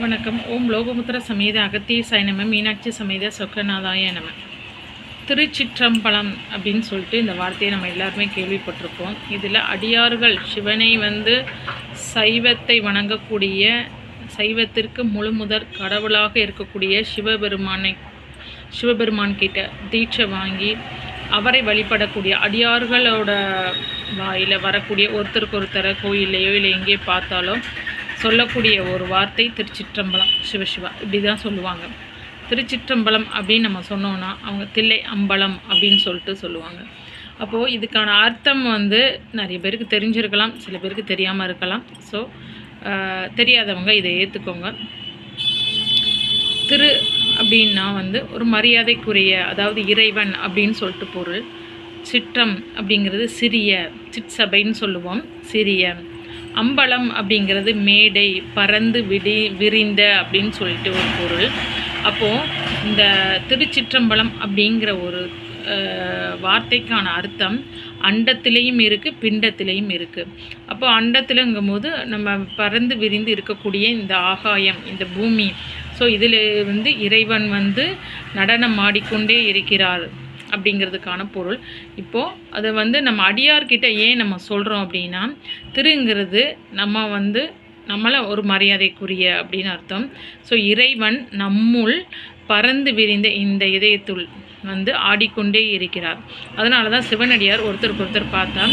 வணக்கம். ஓம் லோகமுத்திர சமேத அகத்திய சைனம மீனாட்சி சமேத சொக்கநாதாய நம. திருச்சிற்றம்பலம் அப்படின்னு சொல்லிட்டு இந்த வார்த்தையை நம்ம எல்லாருமே கேள்விப்பட்டிருப்போம். இதில் அடியார்கள் சிவனை வந்து சைவத்தை வணங்கக்கூடிய சைவத்திற்கு முழுமுதற் கடவுளாக இருக்கக்கூடிய சிவபெருமானை சிவபெருமான் கிட்ட தீட்சை வாங்கி அவரை வழிபடக்கூடிய அடியார்களோட வாயில் வரக்கூடிய ஒருத்தருக்கு ஒருத்தரை கோயில்லையோ இல்லை எங்கேயோ பார்த்தாலும் சொல்லக்கூடிய ஒரு வார்த்தை திருச்சிற்றம்பலம் சிவசிவா இப்படி தான் சொல்லுவாங்க. திருச்சிற்றம்பலம் அப்படின்னு நம்ம சொன்னோன்னா அவங்க தில்லை அம்பலம் அப்படின்னு சொல்லிட்டு சொல்லுவாங்க. அப்போது இதுக்கான அர்த்தம் வந்து நிறைய பேருக்கு தெரிஞ்சிருக்கலாம் சில பேருக்கு தெரியாமல் இருக்கலாம். ஸோ தெரியாதவங்க இதை ஏற்றுக்கோங்க திரு அப்படின்னா வந்து ஒரு மரியாதைக்குரிய அதாவது இறைவன் அப்படின்னு சொல்லிட்டு பொருள். சிற்றம் அப்படிங்கிறது சிறிய சிற்சபைன்னு சொல்லுவோம். சிறிய. அம்பலம் அப்படிங்கிறது மேடை பறந்து விடி விரிந்த அப்படின்னு சொல்லிட்டு ஒரு பொருள். அப்போது இந்த திருச்சிற்றம்பலம் அப்படிங்கிற ஒரு வார்த்தைக்கான அர்த்தம் அண்டத்திலையும் இருக்குது பிண்டத்திலையும் இருக்குது அப்போ அண்டத்திலங்கும் போது நம்ம பறந்து விரிந்து இருக்கக்கூடிய இந்த ஆகாயம் இந்த பூமி. ஸோ இதில் வந்து இறைவன் வந்து நடனம் ஆடிக்கொண்டே இருக்கிறார். அப்படிங்கிறதுக்கான பொருள். இப்போது அதை வந்து நம்ம அடியார்கிட்ட ஏன் நம்ம சொல்கிறோம் அப்படின்னா திருங்கிறது நம்ம வந்து நம்மளை ஒரு மரியாதைக்குரிய அப்படின்னு அர்த்தம். ஸோ இறைவன் நம்முள் பறந்து விரிந்த இந்த இதயத்துள் வந்து ஆடிக்கொண்டே இருக்கிறார். அதனால தான் சிவனடியார் ஒருத்தருக்கு ஒருத்தர் பார்த்தா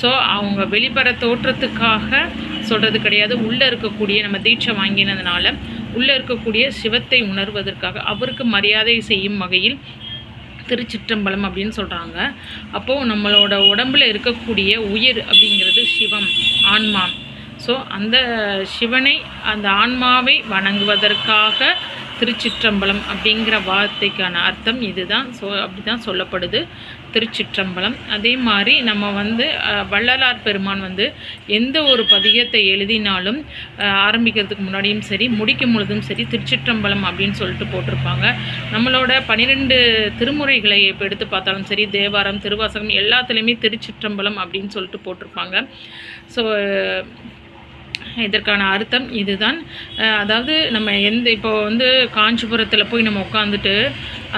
ஸோ அவங்க வெளிப்பற தோற்றத்துக்காக சொல்கிறது கிடையாது. உள்ளே இருக்கக்கூடிய நம்ம தீட்சை வாங்கினதுனால உள்ளே இருக்கக்கூடிய சிவத்தை உணர்வதற்காக அவருக்கு மரியாதை செய்யும் வகையில் திருச்சிற்றம்பலம் அப்படின்னு சொல்கிறாங்க அப்போது நம்மளோட உடம்புல இருக்கக்கூடிய உயிர் அப்படிங்கிறது சிவம் ஆன்மா. ஸோ அந்த சிவனை அந்த ஆன்மாவை வணங்குவதற்காக திருச்சிற்றம்பலம் அப்படிங்கிற வார்த்தைக்கான அர்த்தம் இதுதான். ஸோ அப்படி தான் சொல்லப்படுது. திருச்சிற்றம்பலம். அதே மாதிரி நம்ம வந்து வள்ளலார் பெருமான் வந்து எந்த ஒரு பதிகத்தை எழுதினாலும் ஆரம்பிக்கிறதுக்கு முன்னாடியும் சரி முடிக்கும் பொழுதும் சரி திருச்சிற்றம்பலம் அப்படின்னு சொல்லிட்டு போட்டிருப்பாங்க. நம்மளோட பன்னிரெண்டு திருமுறைகளை இப்போ எடுத்து பார்த்தாலும் சரி தேவாரம் திருவாசகம் எல்லாத்துலேயுமே திருச்சிற்றம்பலம் அப்படின்னு சொல்லிட்டு போட்டிருப்பாங்க. ஸோ இதற்கான அர்த்தம் இதுதான். அதாவது நம்ம எந்த இப்போ வந்து காஞ்சிபுரத்தில் போய் நம்ம உட்காந்துட்டு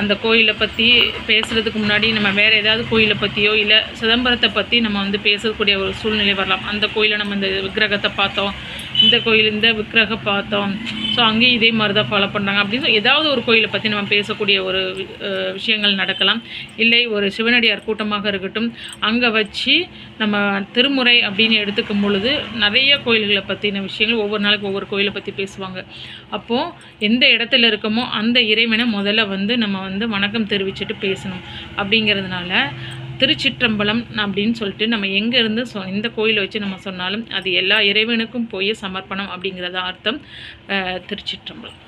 அந்த கோயிலை பற்றி பேசுகிறதுக்கு முன்னாடி நம்ம வேறு ஏதாவது கோயிலை பற்றியோ இல்லை சிதம்பரத்தை பற்றி நம்ம வந்து பேசக்கூடிய ஒரு சூழ்நிலை வரலாம். அந்த கோயிலை நம்ம இந்த விக்கிரகத்தை பார்த்தோம். இந்த கோயில் இந்த விக்கிரகம் பார்த்தோம். ஸோ அங்கேயும் இதே மாதிரி தான் ஃபாலோ பண்ணுறாங்க அப்படின்னு சொல்லி ஏதாவது ஒரு கோயிலை பற்றி நம்ம பேசக்கூடிய ஒரு விஷயங்கள் நடக்கலாம். இல்லை ஒரு சிவனடியார் கூட்டமாக இருக்கட்டும். அங்கே வச்சு நம்ம திருமுறை அப்படின்னு எடுத்துக்கும் பொழுது நிறைய கோயில்களை பற்றின விஷயங்கள் ஒவ்வொரு நாளைக்கு ஒவ்வொரு கோயிலை பற்றி பேசுவாங்க. அப்போது எந்த இடத்துல இருக்கோமோ அந்த இறைவனை முதல்ல வந்து நம்ம வந்து வணக்கம் தெரிவிச்சுட்டு பேசணும் அப்படிங்கிறதுனால திருச்சிற்றம்பலம் அப்படின்னு சொல்லிட்டு நம்ம எங்கேருந்து சொ இந்த கோயிலை வச்சு நம்ம சொன்னாலும் அது எல்லா இறைவனுக்கும் போய் சமர்ப்பணம் அப்படிங்கிறத அர்த்தம் திருச்சிற்றம்பலம்.